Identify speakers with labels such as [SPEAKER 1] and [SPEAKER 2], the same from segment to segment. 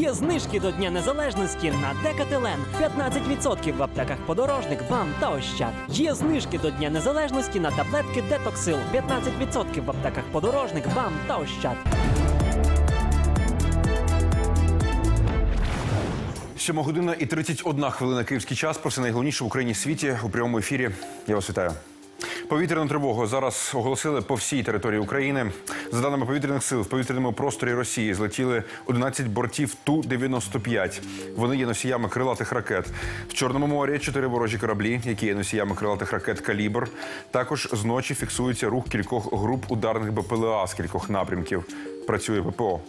[SPEAKER 1] Є знижки до Дня Незалежності на Декателен. 15% в аптеках подорожник, бам та ощад. Є знижки до Дня Незалежності на таблетки Детоксил. 15% в аптеках подорожник, бам та ощад.
[SPEAKER 2] Сьома година і 31 хвилина київський час. Про все найголовніше в Україні світі у прямому ефірі. Я вас вітаю. Повітряну тривогу зараз оголосили по всій території України. За даними повітряних сил, в повітряному просторі Росії злетіли 11 бортів Ту-95. Вони є носіями крилатих ракет. В Чорному морі чотири ворожі кораблі, які є носіями крилатих ракет Калібр. Також зночі фіксується рух кількох груп ударних БПЛА з кількох напрямків. Працює ППО.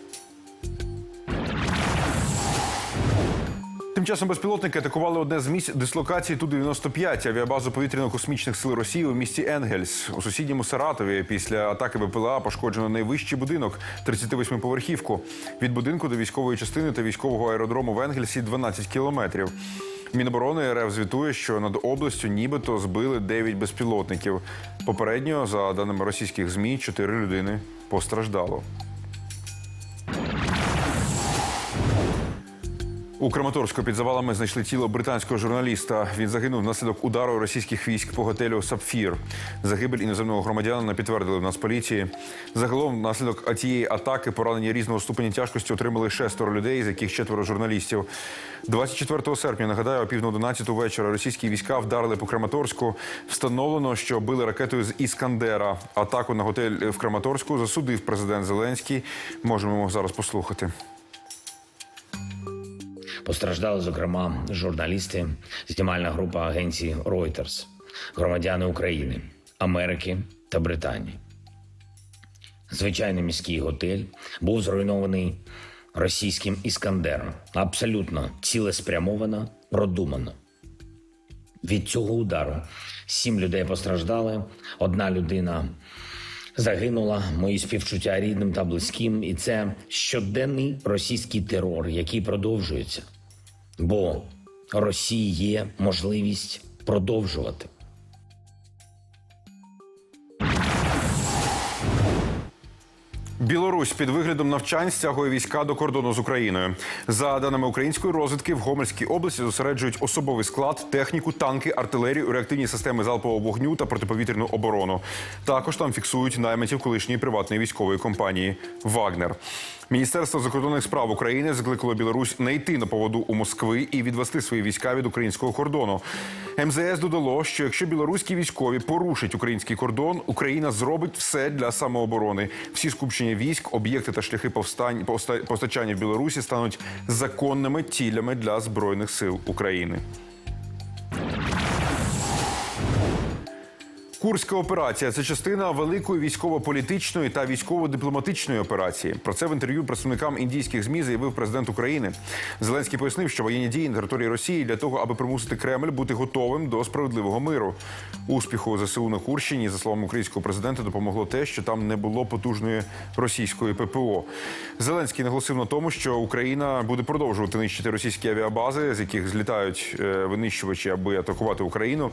[SPEAKER 2] Тим часом безпілотники атакували одне з місць дислокації Ту-95 авіабазу повітряно-космічних сил Росії у місті Енгельс. У сусідньому Саратові після атаки БПЛА пошкоджено найвищий будинок 38-поверхівку. Від будинку до військової частини та військового аеродрому в Енгельсі 12 кілометрів. Міноборони РФ звітує, що над областю нібито збили 9 безпілотників. Попередньо, за даними російських змі, 4 людини постраждало. У Краматорську під завалами знайшли тіло британського журналіста. Він загинув внаслідок удару російських військ по готелю Сапфір. Загибель іноземного громадянина підтвердили в Нацполіції. Загалом, внаслідок тієї атаки поранення різного ступеня тяжкості отримали шестеро людей, з яких четверо журналістів. 24 серпня, нагадаю, о пів на 11 вечора російські війська вдарили по Краматорську. Встановлено, що били ракетою з Іскандера. Атаку на готель в Краматорську засудив президент Зеленський. Можемо зараз послухати.
[SPEAKER 3] Постраждали, зокрема, журналісти, знімальна група агенції Reuters, громадяни України, Америки та Британії. Звичайний міський готель був зруйнований російським іскандером. Абсолютно цілеспрямовано, продумано. Від цього удару сім людей постраждали, одна людина загинула. Мої співчуття рідним та близьким. І це щоденний російський терор, який продовжується. Бо Росії є можливість продовжувати.
[SPEAKER 2] Білорусь під виглядом навчань стягує війська до кордону з Україною. За даними української розвідки, в Гомельській області зосереджують особовий склад, техніку, танки, артилерію, реактивні системи залпового вогню та протиповітряну оборону. Також там фіксують найманців колишньої приватної військової компанії Вагнер. Міністерство закордонних справ України закликало Білорусь не йти на поводу у Москви і відвести свої війська від українського кордону. МЗС додало, що якщо білоруські військові порушать український кордон, Україна зробить все для самооборони. Всі скупчення військ, об'єкти та шляхи повстань поста- постачання в Білорусі стануть законними цілями для збройних сил України. Курська операція це частина великої військово-політичної та військово-дипломатичної операції. Про це в інтерв'ю представникам індійських змі заявив президент України. Зеленський пояснив, що воєнні дії на території Росії для того, аби примусити Кремль бути готовим до справедливого миру. Успіху ЗСУ на Курщині, за словами українського президента, допомогло те, що там не було потужної російської ППО. Зеленський наголосив на тому, що Україна буде продовжувати нищити російські авіабази, з яких злітають е, винищувачі, аби атакувати Україну.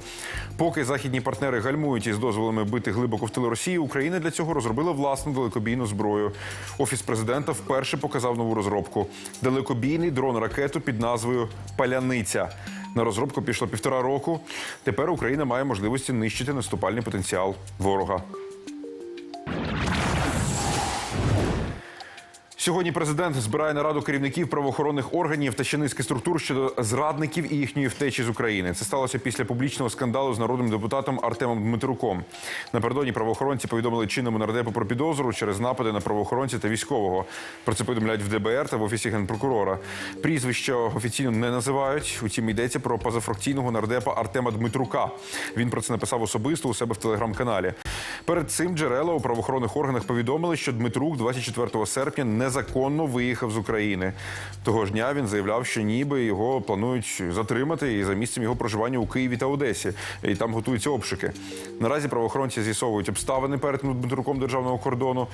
[SPEAKER 2] Поки західні партнери гальмують із дозволами бити глибоко в тили Росії, Україна для цього розробила власну далекобійну зброю. Офіс президента вперше показав нову розробку: далекобійний дрон-ракету під назвою Паляниця. На розробку пішло півтора року. Тепер Україна має можливості нищити наступальний потенціал ворога. Сьогодні президент збирає нараду керівників правоохоронних органів та ще низки структур щодо зрадників і їхньої втечі з України. Це сталося після публічного скандалу з народним депутатом Артемом Дмитруком. Напередодні правоохоронці повідомили чинному нардепу про підозру через напади на правоохоронця та військового. Про це повідомляють в ДБР та в офісі генпрокурора. Прізвища офіційно не називають. Утім, йдеться про позафракційного нардепа Артема Дмитрука. Він про це написав особисто у себе в телеграм-каналі. Перед цим джерела у правоохоронних органах повідомили, що Дмитрук 24 серпня незаконно виїхав з України. Того ж дня він заявляв, що ніби його планують затримати і за місцем його проживання у Києві та Одесі. І там готуються обшуки. Наразі правоохоронці з'ясовують обставини перетину Дмитруком державного кордону.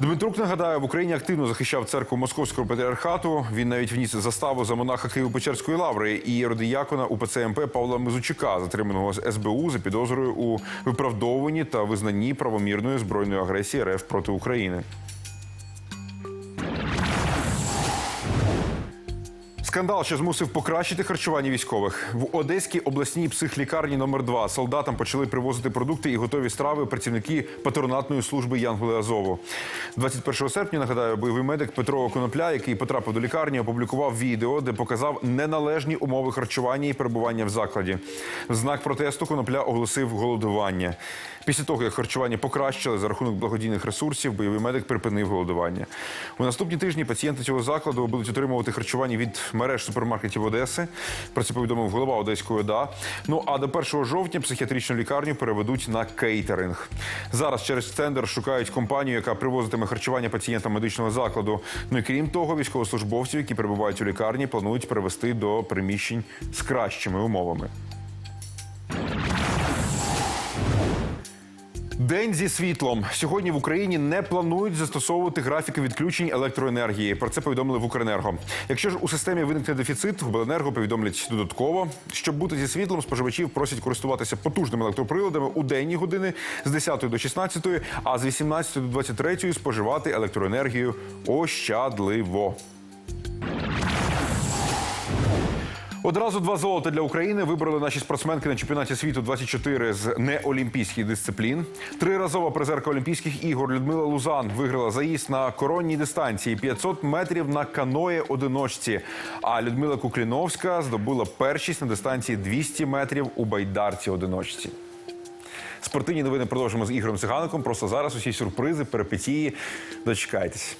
[SPEAKER 2] Дмитрук нагадаю, в Україні активно захищав церкву Московського патріархату. Він навіть вніс заставу за монаха Києво-Печерської лаври і родиякона УПЦ МП Павла Мизучука, затриманого з СБУ за підозрою у виправдовуванні та визнанні правомірної збройної агресії РФ проти України. Скандал, що змусив покращити харчування військових в Одеській обласній психлікарні номер 2 Солдатам почали привозити продукти і готові страви працівники патронатної служби Янголи Азову. 21 серпня нагадаю, бойовий медик Петро Конопля, який потрапив до лікарні, опублікував відео, де показав неналежні умови харчування і перебування в закладі. Знак протесту Конопля оголосив голодування. Після того, як харчування покращили за рахунок благодійних ресурсів, бойовий медик припинив голодування. У наступні тижні пацієнти цього закладу будуть отримувати харчування від мереж супермаркетів Одеси. Про це повідомив голова Одеської ОДА. Ну а до 1 жовтня психіатричну лікарню переведуть на кейтеринг. Зараз через тендер шукають компанію, яка привозитиме харчування пацієнтам медичного закладу. Ну і крім того, військовослужбовців, які перебувають у лікарні, планують перевести до приміщень з кращими умовами. День зі світлом сьогодні в Україні не планують застосовувати графіки відключень електроенергії. Про це повідомили в Укренерго. Якщо ж у системі виникне дефіцит, Обленерго повідомлять додатково. Щоб бути зі світлом, споживачів просять користуватися потужними електроприладами у денні години з 10 до 16, а з 18 до 23 споживати електроенергію ощадливо. Одразу два золота для України вибрали наші спортсменки на чемпіонаті світу 24 з неолімпійських дисциплін. Триразова призерка Олімпійських ігор Людмила Лузан виграла заїзд на коронній дистанції 500 метрів на каное одиночці. А Людмила Кукліновська здобула першість на дистанції 200 метрів у байдарці одиночці. Спортивні новини продовжимо з Ігорем Цигаником. Просто зараз усі сюрпризи, перипетії. Дочекайтесь.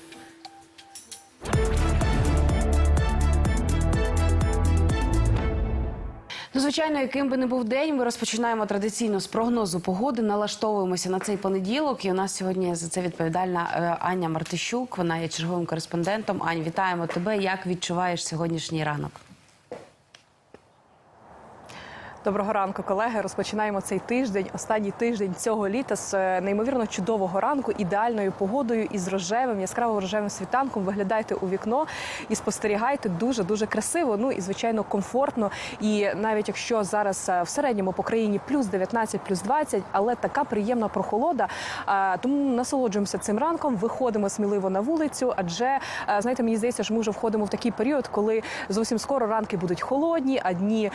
[SPEAKER 4] Ну, звичайно, яким би не був день, ми розпочинаємо традиційно з прогнозу погоди. Налаштовуємося на цей понеділок. І у нас сьогодні за це відповідальна е, Аня Мартищук. Вона є черговим кореспондентом. Ань, вітаємо тебе. Як відчуваєш сьогоднішній ранок?
[SPEAKER 5] Доброго ранку, колеги. Розпочинаємо цей тиждень, останній тиждень цього літа з е, неймовірно чудового ранку, ідеальною погодою і з рожевим, яскраво рожевим світанком. Виглядайте у вікно і спостерігайте дуже дуже красиво. Ну і звичайно комфортно. І навіть якщо зараз е, в середньому по країні плюс 19, плюс 20, але така приємна прохолода. Тому насолоджуємося цим ранком. Виходимо сміливо на вулицю, адже е, знаєте, мені здається, що ми вже входимо в такий період, коли зовсім скоро ранки будуть холодні, а дні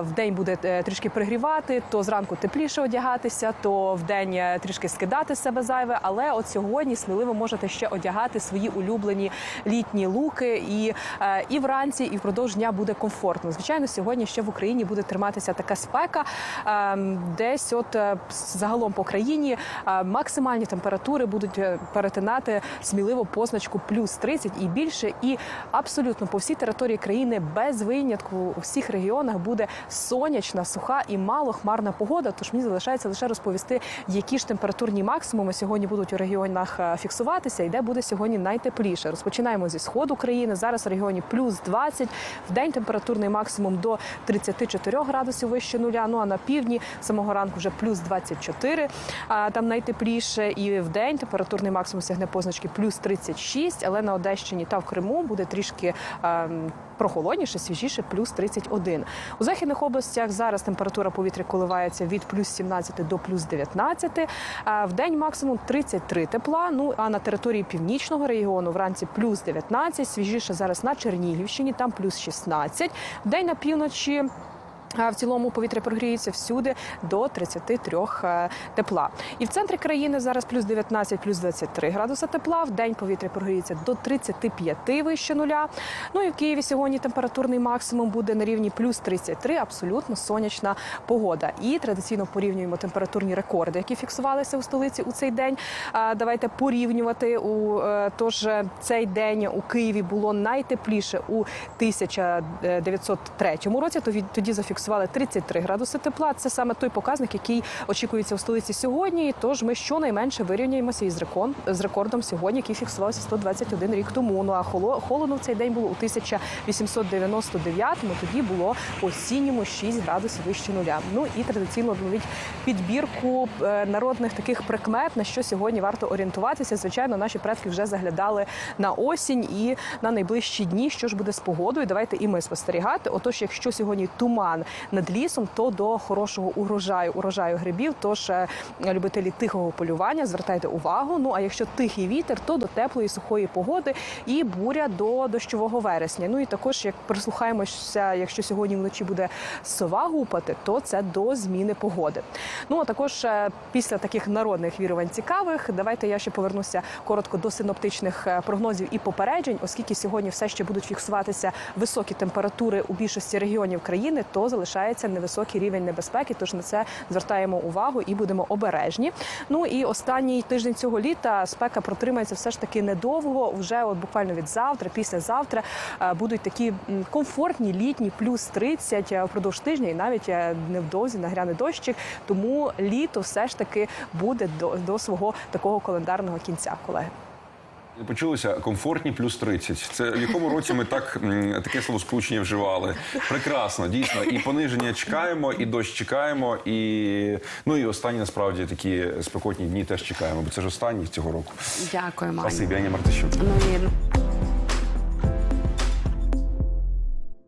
[SPEAKER 5] в день буде трішки пригрівати, то зранку тепліше одягатися, то в день е, трішки скидати себе зайве. Але от сьогодні сміливо можете ще одягати свої улюблені літні луки, і, е, і вранці, і впродовж дня буде комфортно. Звичайно, сьогодні ще в Україні буде триматися така спека. е, Десь, от е, загалом по країні, е, максимальні температури будуть е, перетинати сміливо позначку плюс 30 і більше. І абсолютно по всій території країни без винятку у всіх регіонах буде сонячна, суха і малохмарна погода. Тож мені залишається лише розповісти, які ж температурні максимуми сьогодні будуть у регіонах е, фіксуватися, і де буде сьогодні найтепліше. Розпочинаємо зі сходу країни. Зараз в регіоні плюс 20, в день температурний максимум до 34 градусів вище нуля. Ну а на півдні самого ранку вже плюс 24, а там найтепліше. І в день температурний максимум сягне позначки плюс 36, але на Одещині та в Криму буде трішки. Прохолодніше, свіжіше, плюс 31. У західних областях зараз температура повітря коливається від плюс 17 до плюс 19. В день максимум 33 тепла. Ну а на території північного регіону вранці плюс 19, свіжіше зараз на Чернігівщині, там плюс 16. В день на півночі. В цілому повітря прогріється всюди до 33 е, тепла. І в центрі країни зараз плюс 19, плюс 23 градуса тепла. В день повітря прогріється до 35 вище нуля. Ну і в Києві сьогодні температурний максимум буде на рівні плюс 33, абсолютно сонячна погода. І традиційно порівнюємо температурні рекорди, які фіксувалися у столиці у цей день. Давайте порівнювати. У е, тож е, цей день у Києві було найтепліше у 1903 році. То тоді зафіксували 33 градуси тепла. Це саме той показник, який очікується у столиці сьогодні. Тож ми щонайменше вирівняємося із з рекордом сьогодні, який фіксувався 121 рік тому. Ну а холо- холодно в цей день було у 1899-му. Тоді було по осінньому 6 градусів вище нуля. Ну і традиційно ловить підбірку е, народних таких прикмет, на що сьогодні варто орієнтуватися. Звичайно, наші предки вже заглядали на осінь і на найближчі дні, що ж буде з погодою. Давайте і ми спостерігати. Отож, якщо сьогодні туман над лісом, то до хорошого урожаю, урожаю грибів. Тож е, любителі тихого полювання, звертайте увагу. Ну а якщо тихий вітер, то до теплої сухої погоди і буря до дощового вересня. Ну і також, як прислухаємося, якщо сьогодні вночі буде сова гупати, то це до зміни погоди. Ну а також е, після таких народних вірувань цікавих, давайте я ще повернуся коротко до синоптичних е, прогнозів і попереджень, оскільки сьогодні все ще будуть фіксуватися високі температури у більшості регіонів країни, то залишається невисокий рівень небезпеки. Тож на це звертаємо увагу і будемо обережні. Ну і останній тиждень цього літа спека протримається все ж таки недовго. Вже от буквально від завтра, післязавтра е, будуть такі комфортні літні плюс 30 е, впродовж тижня, і навіть е, невдовзі нагряне дощик. Тому літо все ж таки буде до, до свого такого календарного кінця, колеги.
[SPEAKER 2] Почулося комфортні плюс 30. Це в якому році ми так таке словосполучення вживали? Прекрасно, дійсно. І пониження чекаємо, і дощ чекаємо, і ну і останні насправді такі спекотні дні теж чекаємо, бо це ж останні цього року.
[SPEAKER 4] Дякуємо, Аня.
[SPEAKER 2] Спасибі, Аня Мартищук.
[SPEAKER 4] Ну